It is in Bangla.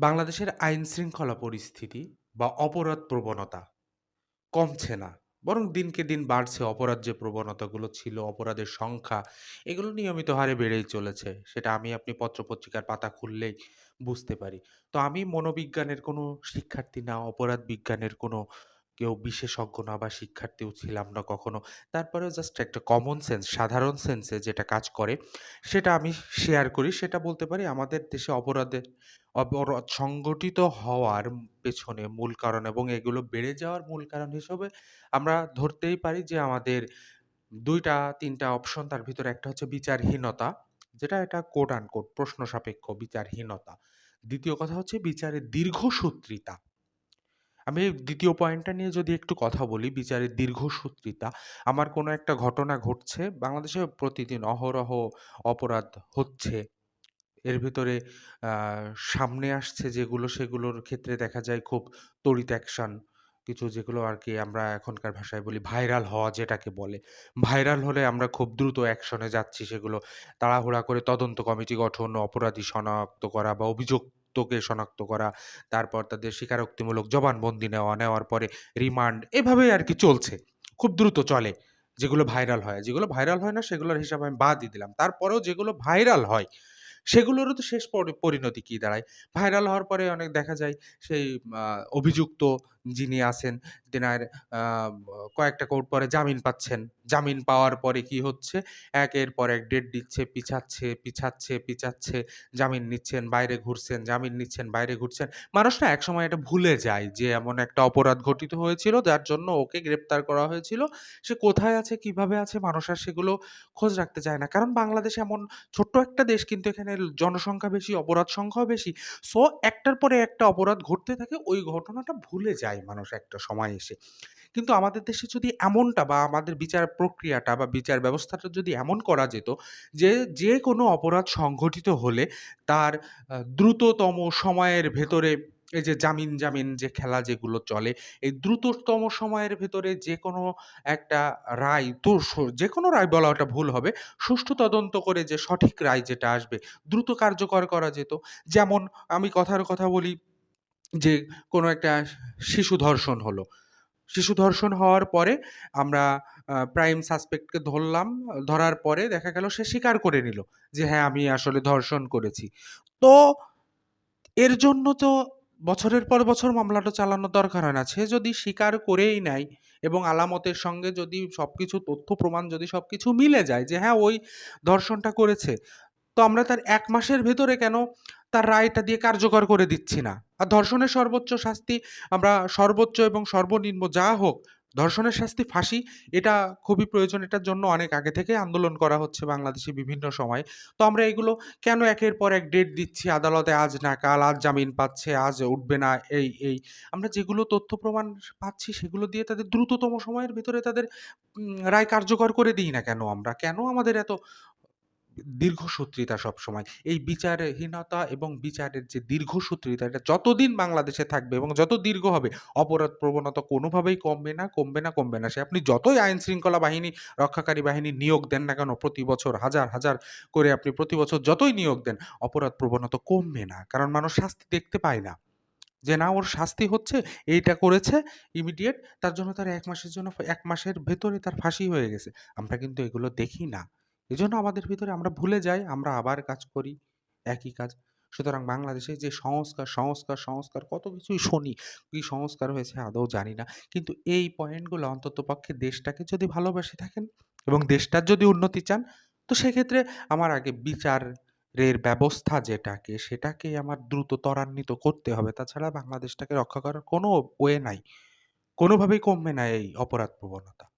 বাংলাদেশের আইন শৃঙ্খলা পরিস্থিতি বা অপরাধ প্রবণতা কমছে না। বরং দিনকে দিন বাড়ছে অপরাধ যে প্রবণতাগুলো ছিল, অপরাধের সংখ্যা এগুলো নিয়মিত হারে বেড়েই চলেছে। সেটা আমি আপনি পত্রপত্রিকার পাতা খুললেই বুঝতে পারি। তো আমি মনোবিজ্ঞানের কোনো শিক্ষার্থী না, অপরাধ বিজ্ঞানের কোনো কেউ বিশেষজ্ঞ না বা শিক্ষার্থীও ছিলাম না কখনো। তারপরেও জাস্ট একটা কমন সেন্স, সাধারণ সেন্সে যেটা কাজ করে সেটা আমি শেয়ার করি। সেটা বলতে পারি আমাদের দেশে অপরাধের অপরাধ সংগঠিত হওয়ার পেছনে মূল কারণ এবং এগুলো বেড়ে যাওয়ার মূল কারণ হিসেবে আমরা ধরতেই পারি যে আমাদের দুইটা তিনটা অপশন তার ভিতরে একটা হচ্ছে বিচারহীনতা, যেটা এটা কোট আনকোট প্রশ্ন সাপেক্ষ বিচারহীনতা। দ্বিতীয় কথা হচ্ছে বিচারের দীর্ঘসূত্রিতা। আমি দ্বিতীয় পয়েন্টটা নিয়ে যদি একটু কথা বলি, বিচারের দীর্ঘসূত্রিতা। আমার কোনো একটা ঘটনা ঘটছে, বাংলাদেশে প্রতিদিন অহরহ অপরাধ হচ্ছে। এর ভিতরে সামনে আসছে যেগুলো সেগুলোর ক্ষেত্রে দেখা যায় খুব তড়িৎ অ্যাকশন কিছু যেগুলো আর কি আমরা এখনকার ভাষায় বলি ভাইরাল হওয়া যেটাকে বলে। ভাইরাল হলে আমরা খুব দ্রুত অ্যাকশনে যাচ্ছি সেগুলো তাড়াহুড়া করে তদন্ত কমিটি গঠন, অপরাধী শনাক্ত করা বা অভিযুক্তকে শনাক্ত করা, তারপর তাদের স্বীকারোক্তিমূলক জবানবন্দি নেওয়া, নেওয়ার পরে রিমান্ড এভাবে আর কি চলছে। খুব দ্রুত চলে। যেগুলো ভাইরাল হয়। যেগুলো ভাইরাল হয় না সেগুলোর হিসাব আমি বাদই দিলাম। তারপরেও যেগুলো ভাইরাল হয় সেগুলোরও তো শেষ পরিণতি কি দাঁড়ায়? ভাইরাল হওয়ার পরে অনেক দেখা যায় সেই অভিযুক্ত যিনি আছেন তেনার কয়েকটা কোর্ট পরে জামিন পাচ্ছেন। জামিন পাওয়ার পরে কি হচ্ছে? একের পর এক ডেট দিচ্ছে, পিছাচ্ছে, পিছাচ্ছে, পিছাচ্ছে। জামিন নিচ্ছেন, বাইরে ঘুরছেন, জামিন নিচ্ছেন, বাইরে ঘুরছেন। মানুষ না একসময় এটা ভুলে যায় যে এমন একটা অপরাধ ঘটিত হয়েছিল যার জন্য ওকে গ্রেপ্তার করা হয়েছিল। সে কোথায় আছে, কীভাবে আছে মানুষ আর সেগুলো খোঁজ রাখতে চায় না। কারণ বাংলাদেশ এমন ছোট্ট একটা দেশ কিন্তু এখানে জনসংখ্যা বেশি, অপরাধ সংখ্যাও বেশি। সো একটার পরে একটা অপরাধ ঘটতে থাকে ওই ঘটনাটা ভুলে যায় মানুষ একটা সময় এসে। কিন্তু আমাদের দেশে যদি এমনটা বা আমাদের বিচার প্রক্রিয়াটা বা বিচার ব্যবস্থাটা যদি এমন করা যেত যে, যে কোনো অপরাধ সংঘটিত হলে তার দ্রুততম সময়ের ভেতরে এই যে জামিন, জামিন যে খেলা যেগুলো চলে, এই দ্রুততম সময়ের ভেতরে যে কোনো একটা রায় তো যে কোনো রায় বলা ওটা ভুল হবে। সুষ্ঠু তদন্ত করে যে সঠিক রায় যেটা আসবে দ্রুত কার্যকর করা যেত। যেমন আমি কথার কথা বলি যে কোনো একটা শিশু ধর্ষণ হলো। শিশু ধর্ষণ হওয়ার পরে আমরা প্রাইম সাসপেক্টকে ধরলাম। ধরার পরে দেখা গেল সে স্বীকার করে নিল যে, "হ্যাঁ, আমি আসলে ধর্ষণ করেছি।" তো এর জন্য তো বছরের পর বছর মামলাটা চালানোর দরকার হয় না। সে যদি স্বীকার করেই নেয় এবং আলামতের সঙ্গে যদি সব কিছু তথ্য প্রমাণ যদি সব কিছু মিলে যায় যে, হ্যাঁ, ওই ধর্ষণটা করেছে। তো আমরা তার এক মাসের ভেতরে কেন তার রায়টা দিয়ে কার্যকর করে দিচ্ছি না? আর ধর্ষণের সর্বোচ্চ শাস্তি আমরা সর্বোচ্চ এবং সর্বনিম্ন যা হোক ধর্ষণের শাস্তি ফাঁসি এটা খুবই প্রয়োজন। এটার জন্য অনেক আগে থেকে আন্দোলন করা হচ্ছে বাংলাদেশে বিভিন্ন সময়ে। তো আমরা এগুলো কেন একের পর এক ডেট দিচ্ছি আদালতে আজ না কাল, আজ জামিন পাচ্ছে, আজ উঠবে না এই, এই। আমরা যেগুলো তথ্য প্রমাণ পাচ্ছি সেগুলো দিয়ে তাদের দ্রুততম সময়ের ভিতরে তাদের রায় কার্যকর করে দিই না কেন আমরা? কেন আমাদের এত দীর্ঘসূত্রিতা সবসময়? এই বিচারহীনতা এবং বিচারের যে দীর্ঘসূত্রিতা এটা যতদিন বাংলাদেশে থাকবে এবং যত দীর্ঘ হবে অপরাধ প্রবণতা কোনোভাবেই কমবে না, কমবে না, কমবে না। সে আপনি যতই আইন শৃঙ্খলা বাহিনী, রক্ষাকারী বাহিনী নিয়োগ দেন না কেন প্রতি বছর হাজার, হাজার করে আপনি প্রতি বছর যতই নিয়োগ দেন অপরাধ প্রবণতা কমবে না। কারণ মানুষ শাস্তি দেখতে পায় না। যে না ওর শাস্তি হচ্ছে, এইটা করেছে ইমিডিয়েট তার জন্য তার এক মাসের জন্য এক মাসের ভেতরে তার ফাঁসি হয়ে গেছে। আমরা কিন্তু এগুলো দেখি না। এজন্য আমাদের ভিতরে আমরা ভুলে যাই, আমরা আবার কাজ করি, একই কাজ। সুতরাং বাংলাদেশে যে সংস্কার, সংস্কার, সংস্কার কত কিছুই শুনি। কি সংস্কার হয়েছে আদৌ জানি না। কিন্তু এই পয়েন্টগুলো অন্ততপক্ষে দেশটাকে যদি ভালোবেসে থাকেন এবং দেশটার যদি উন্নতি চান, তো সেক্ষেত্রে আমার আগে বিচারের ব্যবস্থা যেটাকে, সেটাকে আমার দ্রুত ত্বরান্বিত করতে হবে। তাছাড়া বাংলাদেশটাকে রক্ষা করার কোনো ওয়ে নাই। কোনোভাবেই কমবে না এই অপরাধ প্রবণতা।